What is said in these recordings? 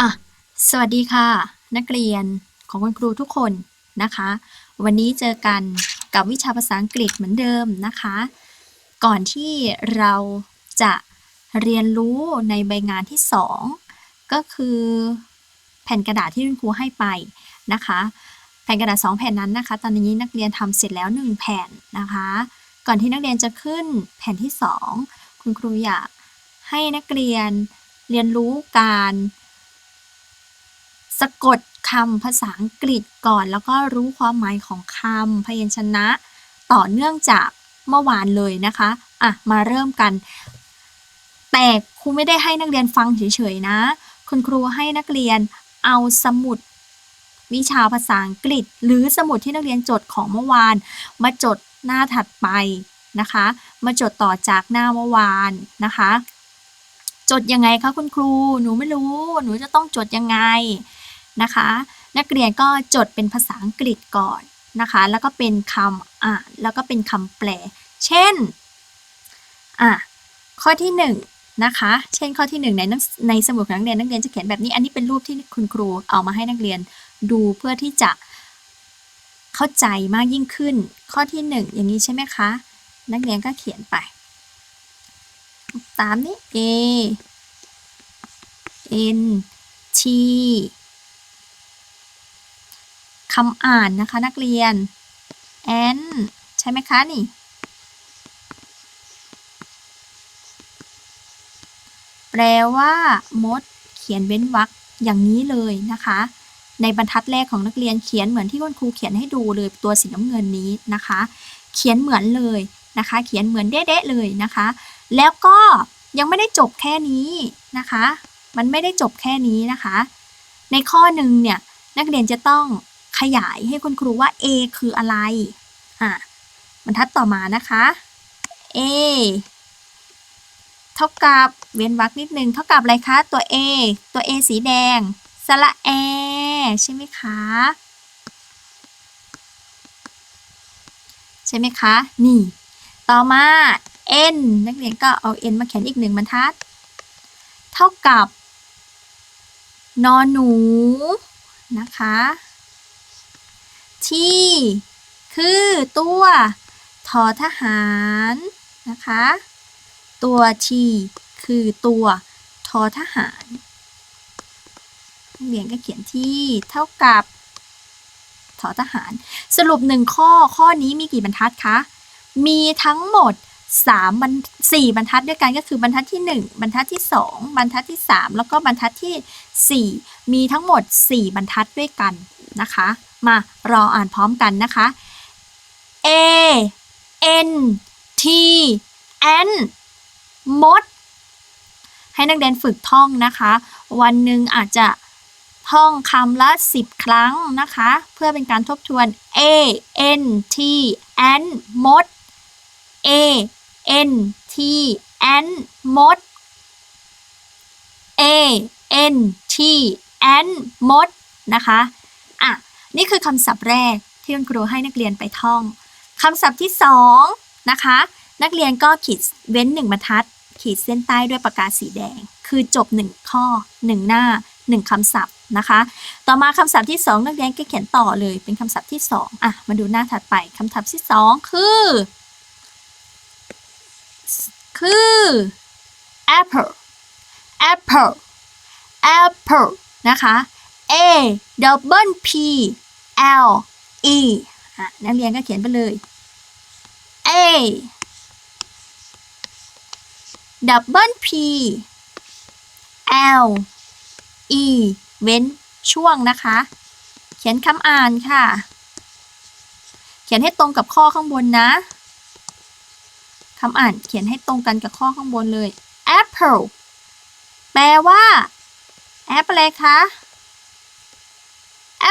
อะ สวัสดีค่ะ นักเรียนของคุณครูทุกคนนะคะ วันนี้เจอกันกับวิชาภาษาอังกฤษเหมือนเดิมนะคะ ก่อนที่เราจะเรียนรู้ในใบงานที่ 2 ก็คือแผ่นกระดาษที่คุณครูให้ไปนะคะ แผ่นกระดาษ 2 แผ่นนั้นนะคะ ตอนนี้นักเรียนทำเสร็จแล้ว 1 แผ่นนะคะ ก่อนที่นักเรียนจะขึ้นแผ่นที่ 2 คุณครูอยากให้นักเรียน เรียนรู้การสะกดคำภาษาอังกฤษก่อน แล้วก็รู้ความหมายของคำพยัญชนะ ต่อเนื่องจากเมื่อวานเลยนะคะอะมาเริ่มกัน แต่ครูไม่ได้ให้นักเรียนฟังเฉยๆนะ คุณครูให้นักเรียนเอาสมุดวิชาภาษาอังกฤษ หรือสมุดที่นักเรียนจดของเมื่อวาน มาจดหน้าถัดไปนะคะ มาจดต่อจากหน้าเมื่อวานนะคะ จดยังไงคะคุณครู หนูไม่รู้ หนูจะต้องจดยังไงนะคะ นักเรียนก็จดเป็นภาษาอังกฤษก่อนนะคะ แล้วก็เป็นคำอ่านแล้วก็เป็นคำแปล เช่นอะข้อที่หนึ่งนะคะ เช่นข้อที่หนึ่งในนังในสมุดของนักเรียนนักเรียนจะเขียนแบบนี้ อันนี้เป็นรูปที่คุณครูเอามาให้นักเรียนดูเพื่อที่จะเข้าใจมากยิ่งขึ้น ข้อที่หนึ่งอย่างนี้ใช่ไหมคะ นักเรียนก็เขียนไป ตามนี้ A N T คำอ่านนะคะนักเรียน N ใช่ไหมคะนี่ แปลว่ามดเขียนเว้นวรรคอย่างนี้เลยนะคะ ในบรรทัดแรกของนักเรียนเขียนเหมือนที่คุณครูเขียนให้ดูเลยตัวสีน้ำเงินนี้นะคะ เขียนเหมือนเลยนะคะ เขียนเหมือนเด๊ะเลยนะคะ แล้วก็ยังไม่ได้จบแค่นี้นะคะ มันไม่ได้จบแค่นี้นะคะ ในข้อหนึ่งเนี่ยนักเรียนจะต้องขยายให้คุณครูว่า A คืออะไร อะบรรทัดต่อมานะคะ A เท่ากับเว้นวรรคนิดนึงเท่ากับอะไรคะ ตัว A ตัว A สีแดง สระแอ ใช่ไหมคะ ใช่ไหมคะ นี่ ต่อมา n นักเรียนก็เอา n มาเขียนอีกหนึ่งบรรทัด เท่ากับนอหนูนะคะ ที่ คือตัวทอทหารนะคะ ตัวทีคือตัวทอทหารนักเรียนก็เขียนที่เท่ากับทอทหาร สรุปหนึ่งข้อข้อนี้มีกี่บรรทัดคะ มีทั้งหมด 3บรรสี่บรรทัดด้วยกันก็คือบรรทัดที่ 1 บรรทัดที่ 2 บรรทัดที่ 3 แล้วก็บรรทัดที่ 4 มีทั้งหมด 4 บรรทัดด้วยกันนะคะ มารออ่านพร้อมกันนะคะ A N T N มด ให้นักเรียนฝึกท่องนะคะ วันหนึ่งอาจจะท่องคำละ 10 ครั้งนะคะ เพื่อเป็นการทบทวน A N T N มด A N T N มด A N T N มดนะคะอะนี่คือคำศัพท์แรกที่คุณครูให้นักเรียนไปท่องคำศัพท์ที่สองนะคะนักเรียนก็ขีดเว้นหนึ่งบรรทัด ขีดเส้นใต้ด้วยปากกาสีแดง คือจบหนึ่งข้อหนึ่งหน้าหนึ่งคำศัพท์นะคะ ต่อมาคำศัพท์ที่สองนักเรียนก็เขียนต่อเลยเป็นคำศัพท์ที่สองอะมาดูหน้าถัดไปคำศัพท์ที่สองคือ คือ apple apple apple นะคะ a double p l e นักเรียนก็เขียนไปเลย a double p l e เว้นช่วงนะคะ เขียนคำอ่านค่ะ เขียนให้ตรงกับข้อข้างบนนะ คำอ่านเขียนให้ตรงกันกับข้อข้างบนเลย apple แปลว่าแอปอะไรคะ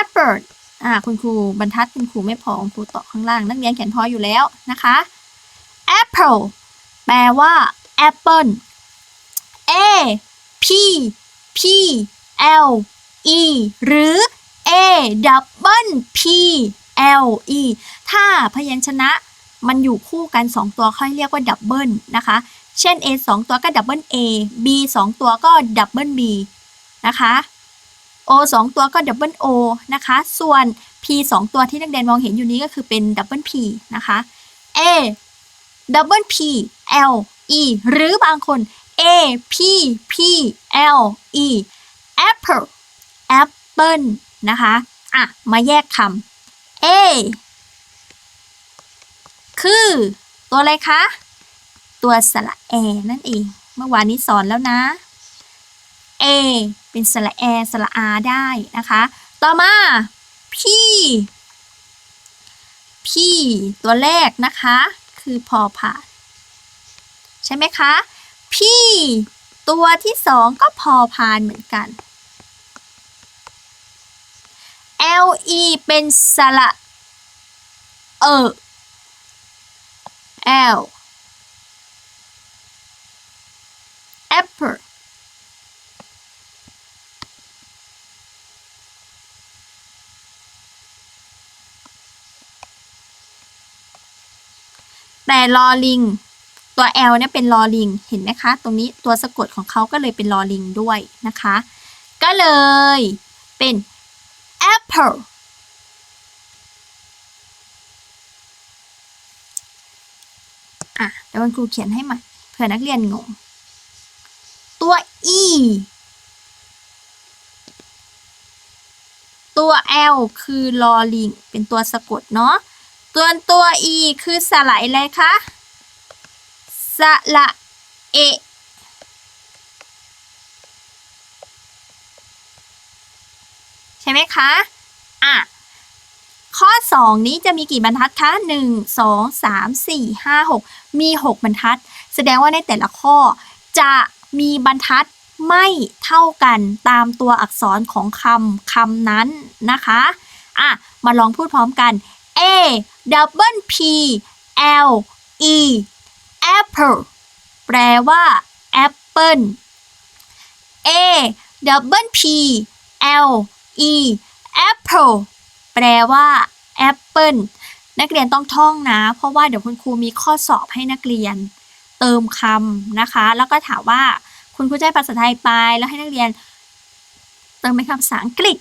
apple อ่าคุณครูบรรทัดคุณครูไม่พอคุณครูต่อข้างล่าง นักเรียนเขียนพออยู่แล้วนะคะ apple แปลว่า apple a p p l e หรือ a double p l e ถ้าพยัญชนะ มันอยู่คู่กัน 2 ตัวค่อยเรียกว่าดับเบิลนะคะ เช่น a 2 ตัวก็ดับเบิล a b 2 ตัวก็ดับเบิล b นะคะ O สองตัวก็ double O นะคะ ส่วน P สองตัวที่นักเรียนมองเห็นอยู่นี้ก็คือเป็น double P นะคะ A double P L E หรือบางคน A P P L E apple apple นะคะ อะ มาแยกคำ A คือ ตัวอะไรคะ ตัวสระแอนั่นเอง เมื่อวานนี้สอนแล้วนะ A เป็นสระแอสระอาได้นะคะ ต่อมา P P ตัวแรกนะคะ คือพอผ่านใช่ไหมคะ P ตัวที่สองก็พอพานเหมือนกัน L E เป็นสระเออ L apple แต่ลอลิง ตัว L เนี่ยเป็นลอลิง เห็นไหมคะ ตรงนี้ตัวสะกดของเขาก็เลยเป็นลอลิงด้วยนะคะ ก็เลยเป็น apple อะเดี๋ยวคุณครูเขียนให้ใหม่เผื่อนักเรียนงง ตัว e ตัว l คือลอลิง เป็นตัวสะกดเนาะส่วตัว e คือสระอะไรคะสระเอใช่ไหมคะ อะ ข้อ 2 นี้จะมีกี่บรรทัดคะ1 2 3 4 5 6 มี 6 บรรทัด แสดงว่าในแต่ละข้อ จะมีบรรทัดไม่เท่ากันตามตัวอักษรของคำคำนั้นนะคะอะมาลองพูดพร้อมกัน A double P L E apple แปลว่า apple A double P L E apple แปลว่า apple นักเรียนต้องท่องนะ เพราะว่าเดี๋ยวคุณครูมีข้อสอบให้นักเรียน เติมคำนะคะ แล้วก็ถามว่าคุณครูให้ภาษาไทยไปแล้วให้นักเรียน เติมเป็นคำภาษาอังกฤษ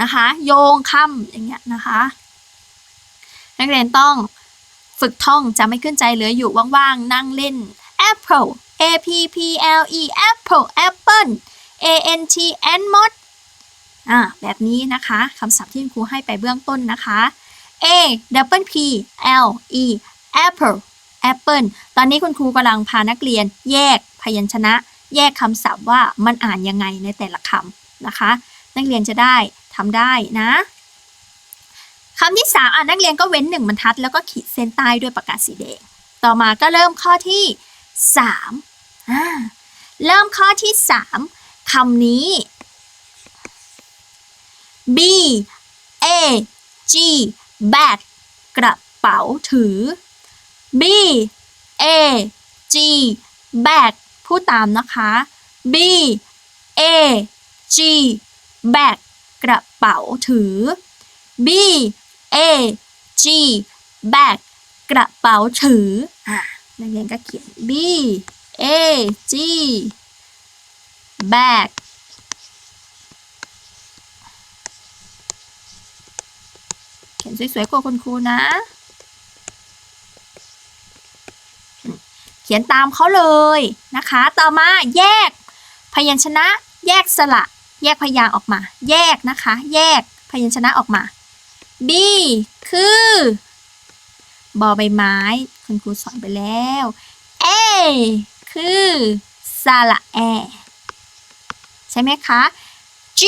นะคะ โยงคำอย่างเงี้ยนะคะ นักเรียนต้องฝึกท่องจะไม่ขึ้นใจเหลืออยู่ว่างๆ นั่งเล่น apple a p p l e apple apple a n t n มด อ่าแบบนี้นะคะคำศัพท์ที่คุณครูให้ไปเบื้องต้นนะคะ a double p l e apple apple ตอนนี้คุณครูกำลังพานักเรียน แยกพยัญชนะ แยกคำศัพท์ว่ามันอ่านยังไงในแต่ละคำนะคะ นักเรียนจะได้ทำได้นะคำที่ 3 อ่านนักเรียนก็เว้น 1บรรทัด แล้วก็ขีดเส้นใต้ด้วยปากกาสีแดง ต่อมาก็เริ่มข้อที่3อ่าเริ่มข้อที่ 3คำนี้ B A G bag กระเป๋าถือ B A G bag พูดตามนะคะ B A G bag กระเป๋าถือ B A G bag กระเป๋าถือ อะนักเรียนก็เขียน B A G bag ขียนสวยๆกว่าคุณครูนะ เขียนตามเขาเลยนะคะ ต่อมาแยกพยัญชนะ แยกสระ แยกพยางออกมา แยกนะคะ แยกพยัญชนะออกมา B คือบอใบไม้ คุณครูสอนไปแล้ว A คือสระแอ ใช่ไหมคะ G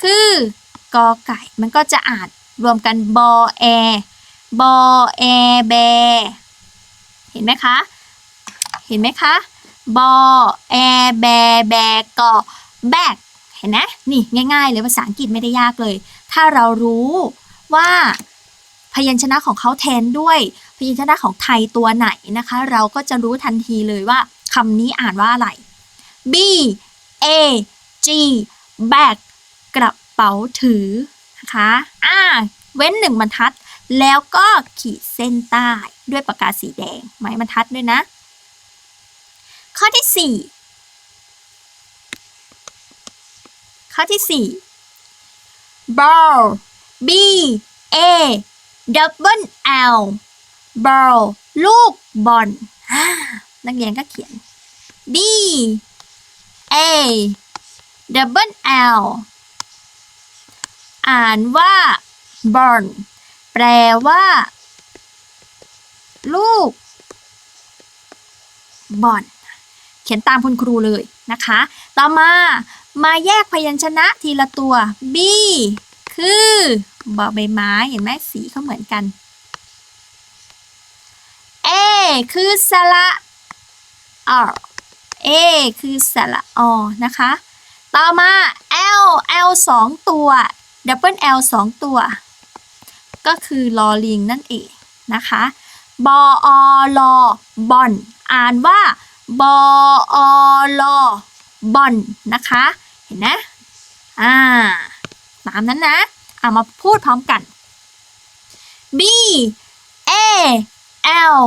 คือกอไก่ มันก็จะอ่าน รวมกันบอแอบอแอแบ เห็นไหมคะ เห็นไหมคะบอแอแบแบกอแบกเห็นไหมนี่ง่ายๆเลยภาษาอังกฤษไม่ได้ยากเลย ถ้าเรารู้ว่าพยัญชนะของเขาแทนด้วย พยัญชนะของไทยตัวไหนนะคะ เราก็จะรู้ทันทีเลยว่าคำนี้อ่านว่าอะไร B A G bag กระเป๋าถือ นะคะ อ่า เว้นหนึ่งบรรทัด แล้วก็ขีดเส้นใต้ด้วยปากกาสีแดง ไม้บรรทัดด้วยนะ ข้อที่ 4 ข้อที่ 4 ball b a double l ball ลูกบอลนักเรียนก็เขียน b a double l อ่านว่า ball แปลว่า ลูกบอลเขียนตามคุณครูเลยนะคะ ต่อมามาแยกพยัญชนะทีละตัว B คือ บอใบไม้เห็นไหมสีเขาเหมือนกัน A คือสระอ A คือสระอนะคะ ต่อมา L L สองตัว Double L สองตัว ก็คือลอลิงนั่นเองนะคะบออลอบอนอ่านว่าบออลอบอนนะคะ เห็นนะอ่าตามนั้นนะเอามาพูดพร้อมกัน B A L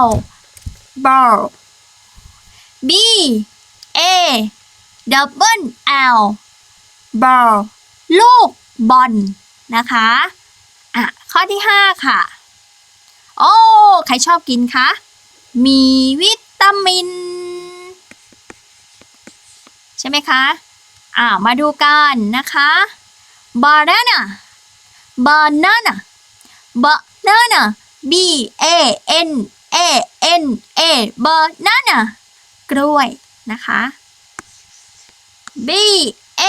L ball B A double L ball ลูกบอลนะคะอะข้อที่ 5 ค่ะ โอ้ ใครชอบกินคะ มีวิตามิน ใช่ไหมคะอ่ามาดูกันนะคะ banana banana banana b a n a n a banana กล้วยนะคะ b a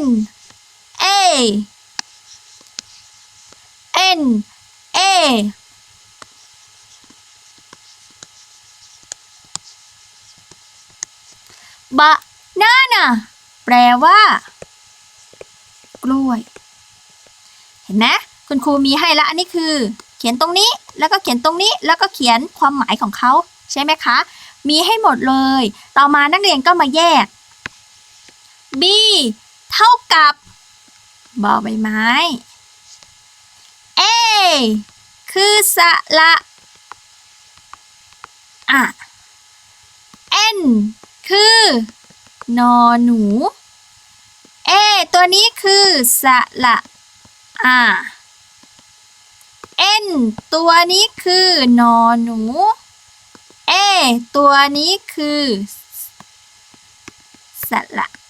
n a n a บะนาน่ะแปลว่า กล้วย เห็นไหมคุณครูมีให้ละอันนี้คือ เขียนตรงนี้แล้วก็เขียนตรงนี้แล้วก็เขียนความหมายของเขาใช่ไหมคะ มีให้หมดเลย ต่อมานักเรียนก็มาแยก b เท่ากับบอใบไม้ A คือสระอะ N คือ นอหนู A ตัวนี้คือสระอะ N ตัวนี้คือนอหนู A ตัวนี้คือสระอะ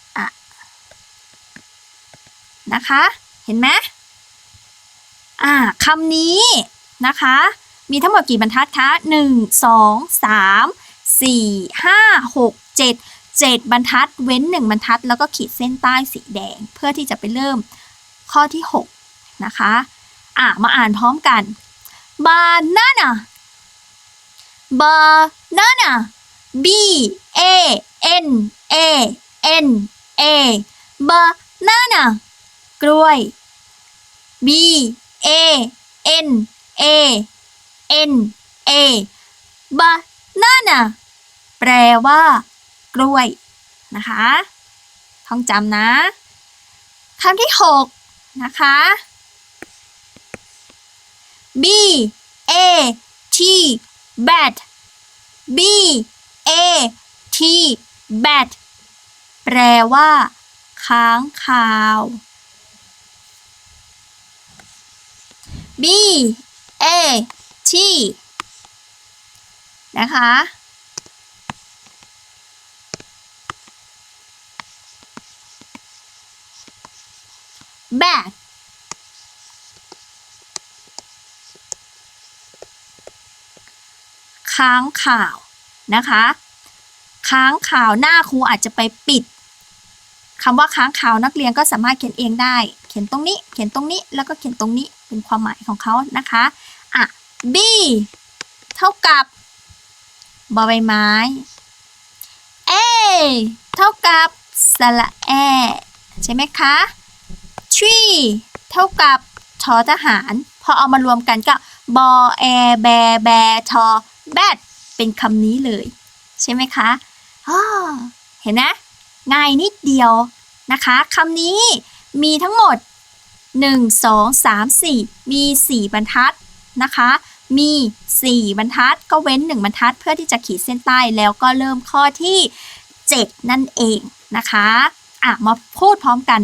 นะคะ เห็นไหมอ่าคำนี้นะคะ มีทั้งหมดกี่บรรทัดคะ1 2 3 4 5 6 7 7 บรรทัด เว้น 1 บรรทัด แล้วก็ขีดเส้นใต้สีแดง เพื่อที่จะไปเริ่มข้อที่ 6 นะคะอะมาอ่านพร้อมกัน banana banana b a n a n a banana กล้วย B A N A N A banana แปลว่า กล้วย นะคะ ท่องจำนะคำที่ 6 นะคะ B A T bat B A T bat แปลว่า ค้างคาว B A T นะคะ bat ค้างข่าวนะคะ ค้างข่าวหน้าครูอาจจะไปปิดคำว่าค้างข่าวนักเรียนก็สามารถเขียนเองได้ เขียนตรงนี้ เขียนตรงนี้ แล้วก็เขียนตรงนี้ เป็นความหมายของเขานะคะอะ B เท่ากับบอใบไม้ A เท่ากับสระแอ ใช่ไหมคะ tree เท่ากับทอทหาร พอเอามารวมกันก็บอแอแบแบทอแบดเป็นคำนี้เลย ใช่ไหมคะเห็นนะ ง่ายนิดเดียวนะคะคำนี้มีทั้งหมด 1 2 3 4 มี 4 บรรทัดนะคะ มี 4 บรรทัดก็เว้น 1 บรรทัดเพื่อที่จะขีดเส้นใต้แล้วก็เริ่มข้อที่ 7 นั่นเองนะคะอะมาพูดพร้อมกัน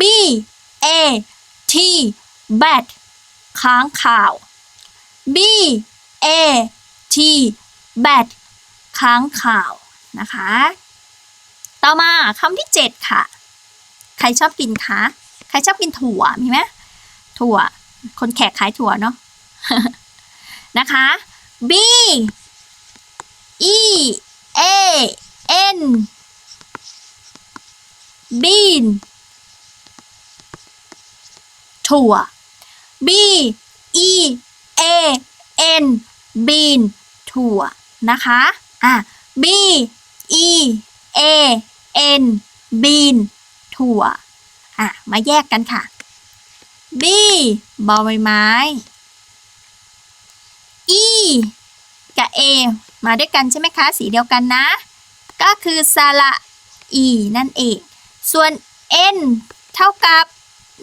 B A T bat ค้างข่าว B A T bat ค้างข่าวนะคะ ต่อมาคำที่ 7 ค่ะ ใครชอบกินคะ ใครชอบกินถั่วมีไหมถั่ว คนแขกขายถั่วเนาะนะคะ B E A N bean ถั่ว B E A N bean ถั่วนะคะ อะ B E A N bean ถั่ว อะ มาแยกกันค่ะ B บอใบไม้ E กับ A มาด้วยกันใช่ไหมคะ สีเดียวกันนะ ก็คือสระอีนั่นเอง ส่วน N เท่ากับ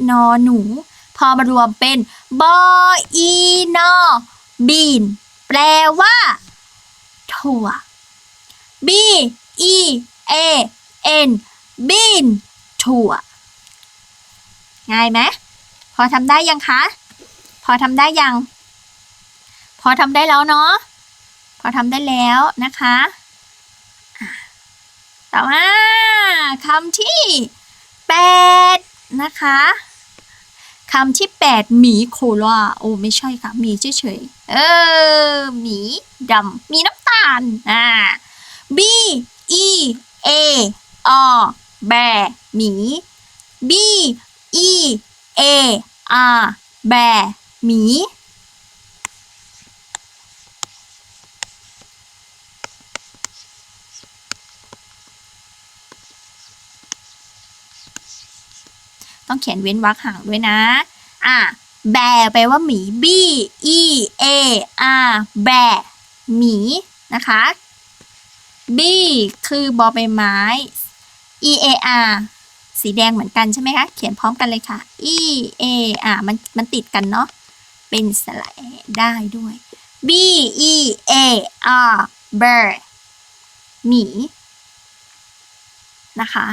นอหนู พอมารวมเป็นบออีนอบีน แปลว่า ถั่ว B E A N บีนถั่ว ง่ายไหมพอทำได้ยังคะ พอทำได้ยัง พอทำได้แล้วเนาะพอทำได้แล้วนะคะต่อมาคำที่8นะคะคำที่8หมีโคลาโอ้ไม่ใช่ค่ะหมีเฉยๆเออหมีดำมีน้ำตาลอ่า B E A R แบหมี B E A R แบหมี ต้องเขียนเว้นวรรคห่างด้วยนะ อะ แบแปลว่าหมี B E A R แบหมี นะคะ B คือบอใบไม้ E A R สีแดงเหมือนกันใช่ไหมคะ เขียนพร้อมกันเลยค่ะ E A R มันมันติดกันเนาะ เป็นสระแอได้ด้วย B E A R bear หมี นะคะ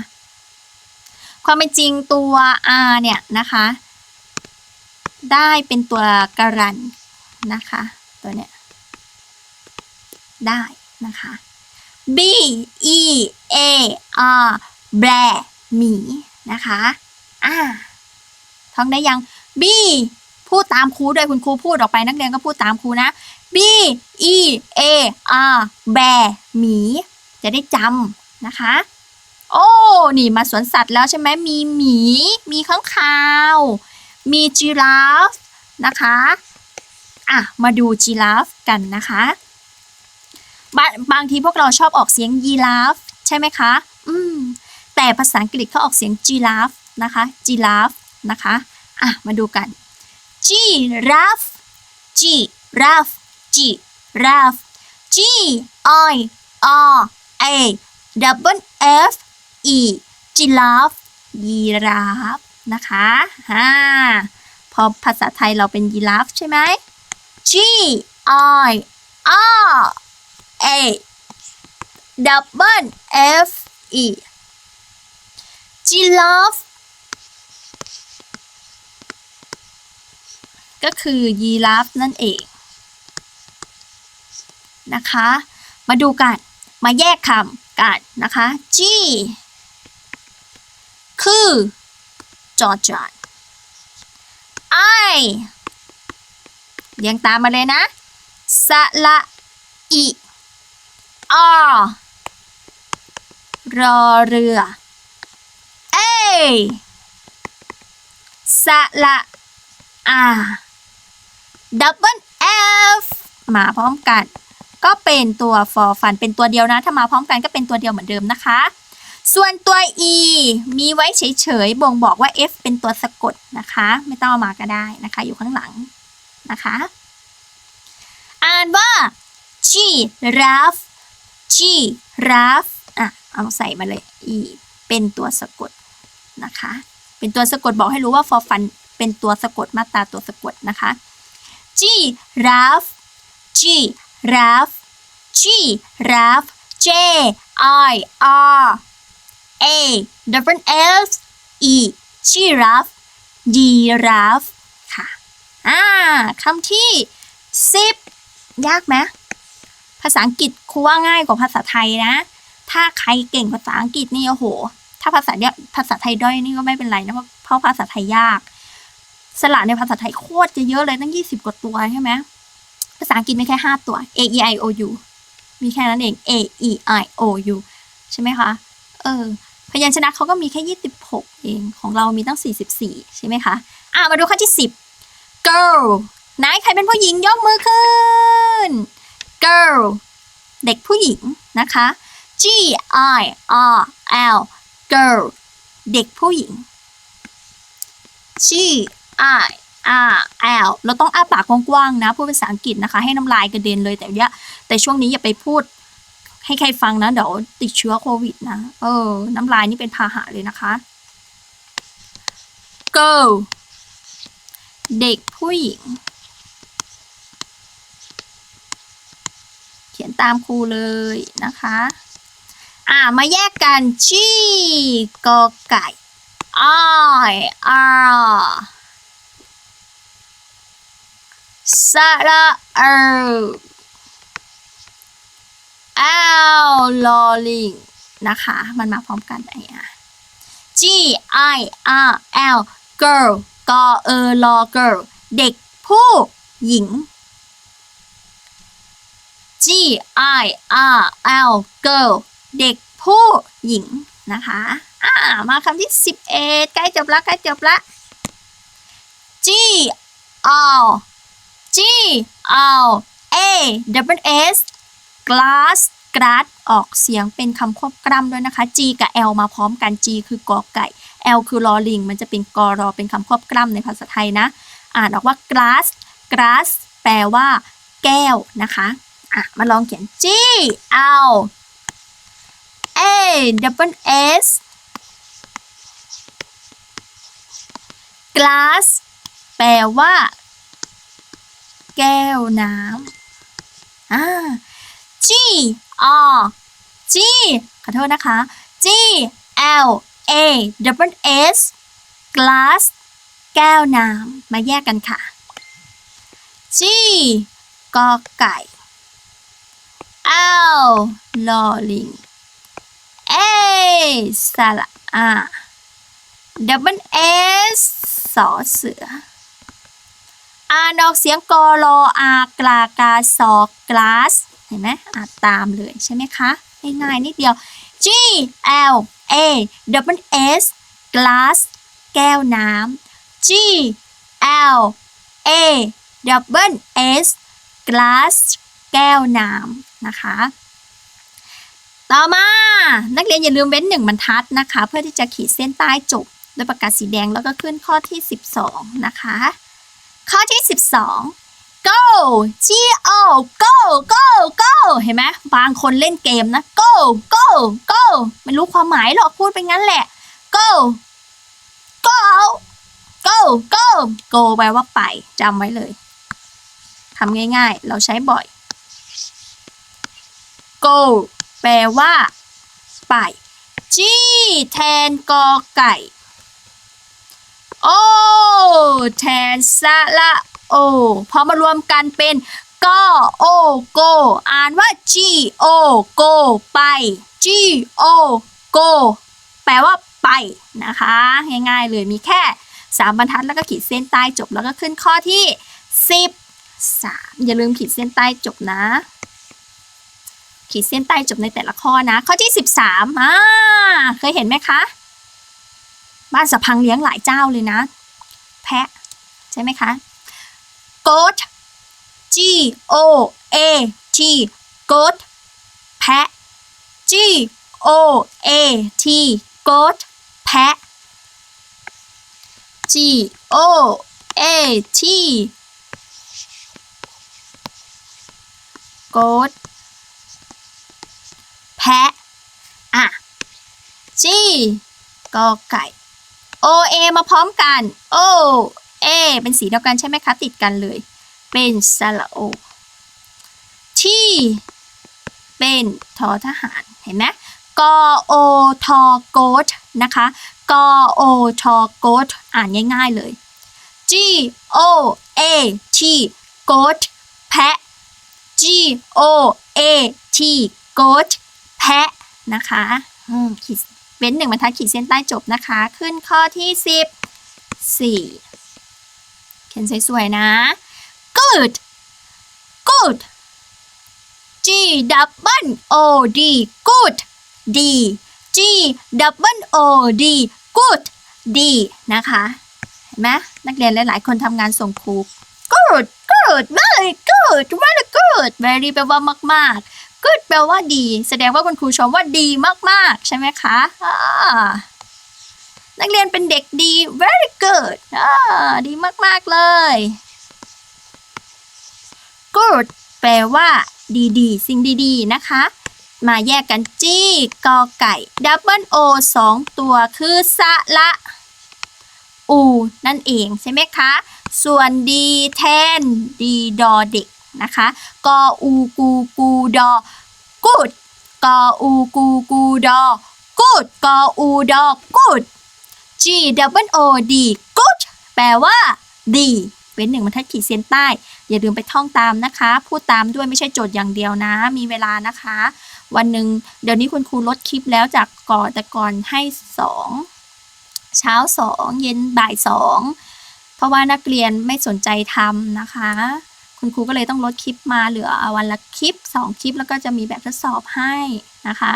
ความเป็นจริงตัว R เนี่ยนะคะ ได้เป็นตัวการันนะคะ ตัวเนี้ย ได้นะคะ B E A R แบร หมีนะคะอ่าท่องได้ยัง B พูดตามครูด้วยคุณครูพูดออกไปนักเรียนก็พูดตามครูนะ B E A R แบหมี จะได้จำนะคะ โอ้ นี่มาสวนสัตว์แล้วใช่ไหมมีหมี มีข้างคาว มีจีราฟนะคะ อะ มาดูจีราฟกันนะคะบางบางทีพวกเราชอบออกเสียงยีราฟใช่ไหมคะ อืม แต่ภาษาอังกฤษเขาออกเสียงจีราฟนะคะจีราฟนะคะอะมาดูกันจีราฟจีราฟจีราฟ G I R A double F E จิราฟยีราฟนะคะฮ่าพอภาษาไทยเราเป็นยีราฟใช่ไหม G I R A double F E จิราฟก็คือยีราฟนั่นเอง นะคะ มาดูกัน มาแยกคำกันนะคะ G คือจอจาน I เรียงตามมาเลยนะสระอี R รอเรือ สระอา double F มาพร้อมกัน ก็เป็นตัว for fun เป็นตัวเดียวนะ ถ้ามาพร้อมกันก็เป็นตัวเดียวเหมือนเดิมนะคะ ส่วนตัว e มีไว้เฉยๆ บ่งบอกว่า f เป็นตัวสะกดนะคะ ไม่ต้องามาก็ได้นะคะ อยู่ข้างหลังนะคะ อ่านว่า g giraffe g giraffe อะ เอาใส่มาเลย e เป็นตัวสะกด นะคะ เป็นตัวสะกดบอกให้รู้ว่า for fun เป็นตัวสะกดมาตราตัวสะกดนะคะ g giraffe g giraffe g giraffe j i r A double F E giraffe giraffe ค่ะอ่าคำที่ 10 ยากไหมภาษาอังกฤษครูว่าง่ายกว่าภาษาไทยนะ ถ้าใครเก่งภาษาอังกฤษนี่โอ้โห ถ้าภาษาเนี้ยภาษาไทยด้อยนี่ก็ไม่เป็นไรนะเพราะภาษาไทยยาก สระในภาษาไทยโคตรจะเยอะเลยตั้ง20กว่าตัวใช่ไหมภาษาอังกฤษมีแค่5ตัว A E I O U มีแค่นั้นเอง A E I O U ใช่ไหมคะ เออ พยัญชนะเขาก็มีแค่ 26 เอง ของเรามีตั้ง 44 ใช่ไหมคะ อะ มาดูข้อที่ 10 girl ไหนใครเป็นผู้หญิงยกมือขึ้น girl เด็กผู้หญิงนะคะ G I R L girl เด็กผู้หญิง G I R L เราต้องอ้าปากกว้างๆนะ พูดภาษาอังกฤษนะคะ ให้น้ำลายกระเด็นเลยแต่เนี้ยแต่ช่วงนี้อย่าไปพูดให้ใครฟังนะ เดี๋ยวติดเชื้อโควิดนะ เออ น้ำลายนี่เป็นพาหะเลยนะคะ girl เด็กผู้หญิง เขียนตามครูเลยนะคะ อ่ามาแยกกัน G กอไก่ I R สระเออ L ลอลิงนะคะ มันมาพร้อมกันไอ้อะ G I R L girl กอเออลอ girl เด็กผู้หญิง G I R L girl เด็กผู้หญิงนะคะอ่ามาคำที่ 11 ใกล้จบละใกล้จบละ G R G R A W S glass glass ออกเสียงเป็นคำควบกล้ำด้วยนะคะ G กับ L มาพร้อมกัน G คือกอไก่ L คือลอลิง มันจะเป็นกอรอเป็นคำควบกล้ำในภาษาไทยนะ อ่านออกว่า glass glass แปลว่า แก้วนะคะ อะ มาลองเขียน G L A W S glass แปลว่า แก้วน้ำอ่า G R G ขอโทษนะคะ G L A W S glass แก้วน้ำมาแยกกันค่ะ G กอไก่ L ลอลิง A สระอา W S สอเสืออ่านออกเสียงกอรออากลากาซอกลาสเห็นไหมอ่านตามเลยใช่ไหมคะง่ายๆนิดเดียว G L A W S glass แก้วน้ำ G L A W S glass แก้วน้ำนะคะ ต่อมานักเรียนอย่าลืมเว้นหนึ่งบรรทัดนะคะ เพื่อที่จะขีดเส้นใต้จบด้วยปากกาสีแดงแล้วก็ขึ้นข้อที่ 12 นะคะ ข้อที่ 12 go g o go go go เห็นไหมบางคนเล่นเกมนะ go go go ไม่รู้ความหมายหรอกพูดไปงั้นแหละ go go go go go แปลว่าไปจำไว้เลยทำง่ายๆ เราใช้บ่อย go แปลว่า ไป g แทนกอไก่ โอ แทนสระโอ พอมารวมกันเป็นกอโอโก อ่านว่า g o go ไป g o go แปลว่าไปนะคะ ง่ายๆเลยมีแค่ 3 บรรทัดแล้วก็ขีดเส้นใต้จบแล้วก็ขึ้นข้อที่13อย่าลืมขีดเส้นใต้จบนะ ขีดเส้นใต้จบในแต่ละข้อนะ ข้อที่ 13อ่าเคยเห็นไหมคะ บ้านสะพังเลี้ยงหลายเจ้าเลยนะ แพะ ใช่ไหมคะ goat G O A T goat แพะ G O A T goat แพะ G O A T goat ะ อะ G กอไก่ O A มาพร้อมกัน O A เป็นสีเดียวกันใช่ไหมคะ ติดกันเลย เป็นสระโอ T เป็นทอทหาร เห็นไหมกอโอทอโกดนะคะกอโอทอโกดอ่านง่ายๆเลย G O A T goat แพะ G O A T goat พะนะคะอืมขีดเว้นหนึ่งบรรทัดขีดเส้นใต้จบนะคะ ขึ้นข้อที่สิบสี่เขียนสวยๆนะ good good G double O D good D G double O D good D นะคะ เห็นไหมนักเรียนหลายๆ คนทำงานส่งครู good good very good very good very แปลว่ามากๆ good แปลว่าดี แสดงว่าคุณครูชมว่าดีมากๆ ใช่ไหมคะนักเรียนเป็นเด็กดี very good ดีมากๆเลย good แปลว่าดีๆ สิ่งดีๆ นะคะ มาแยกกันจี้กอไก่ double o สองตัวคือสระอูนั่นเองใช่ไหมคะ ส่วนดีแทนดีดอเด็กนะคะ กออูกูกูดอ good กออูกูกูดอ good กออูดอ good G double O D good แปลว่า ดี เว้นหนึ่งบรรทัดขีดเส้นใต้ อย่าลืมไปท่องตามนะคะ พูดตามด้วยไม่ใช่โจทย์อย่างเดียวนะ มีเวลานะคะ วันหนึ่งเดี๋ยวนี้คุณครูลดคลิปแล้วจากก่อนแต่ก่อนให้สองเช้าสองเย็นบ่ายสองเพราะว่านักเรียนไม่สนใจทำนะคะ คุณครูก็เลยต้องลดคลิปมาเหลือวันละคลิปสองคลิป แล้วก็จะมีแบบทดสอบให้นะคะ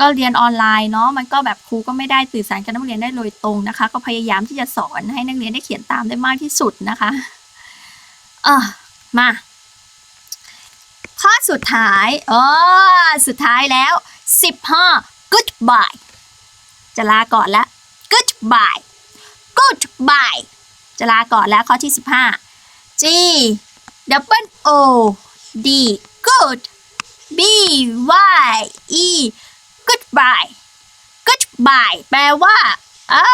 ก็เรียนออนไลน์เนาะมันก็แบบครูก็ไม่ได้สื่อสารกับนักเรียนได้โดยตรงนะคะ ก็พยายามที่จะสอนให้นักเรียนได้เขียนตามได้มากที่สุดนะคะเออมาข้อสุดท้ายเออสุดท้ายแล้ว 15 goodbye จะลาก่อนล้ว goodbye goodbye จะลาก่อนแล้วข้อที่ 15 G double O D good B Y E goodbye goodbye แปลว่าอ่า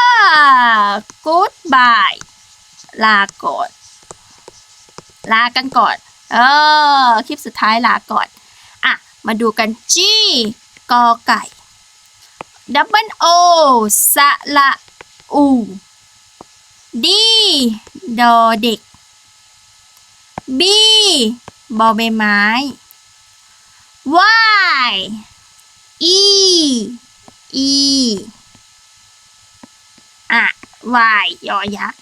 goodbye ลาก่อน ลากันก่อน เออ คลิปสุดท้ายลาก่อน อะ มาดูกัน G กอไก่ double O สระอู D ดอเด็ก B บอใบไม้ Y E E อะ Y ยอยักษ์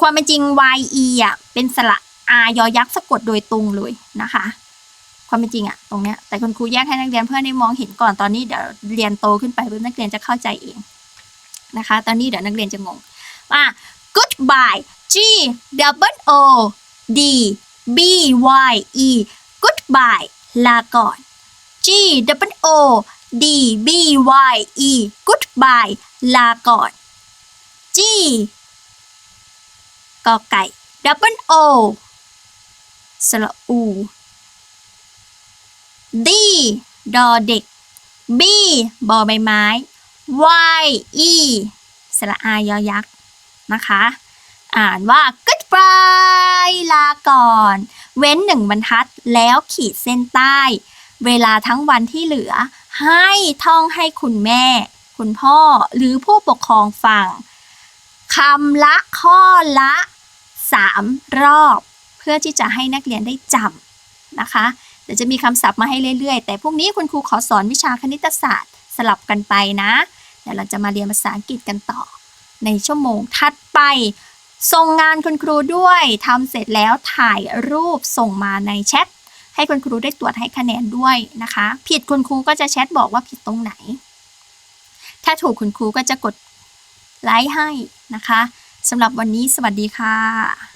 ความเป็นจริง Y E อะเป็นสระ R ยอยักษ์สะกดโดยตรงเลยนะคะ ความเป็นจริงอะตรงเนี้ยแต่คุณครูแยกให้นักเรียนเพื่อให้มองเห็นก่อนตอนนี้เดี๋ยวเรียนโตขึ้นไปเพื่อนักเรียนจะเข้าใจเอง นะคะ ตอนนี้เดี๋ยวนักเรียนจะงงว่า goodbye G double O D B Y E goodbye ลาก่อน G double O D B Y E goodbye ลาก่อน G กอไก่ double O สระอู D ดอเด็ก B บอใบไม้ Y E สระอายอยักษ์นะคะ อ่านว่า goodbye ลาก่อน เว้นหนึ่งบรรทัดแล้วขีดเส้นใต้ เวลาทั้งวันที่เหลือ ให้ท่องให้คุณแม่ คุณพ่อหรือผู้ปกครองฟังคำละข้อละสามรอบ เพื่อที่จะให้นักเรียนได้จำนะคะเดี๋ยวจะมีคำศัพท์มาให้เรื่อยๆ แต่พรุ่งนี้คุณครูขอสอนวิชาคณิตศาสตร์สลับกันไปนะ เดี๋ยวเราจะมาเรียนภาษาอังกฤษกันต่อ ในชั่วโมงถัดไป ส่งงานคุณครูด้วยทำเสร็จแล้วถ่ายรูปส่งมาในแชทให้คุณครูได้ตรวจให้คะแนนด้วยนะคะ ผิดคุณครูก็จะแชทบอกว่าผิดตรงไหน ถ้าถูกคุณครูก็จะกดไลค์ให้นะคะสำหรับวันนี้สวัสดีค่ะ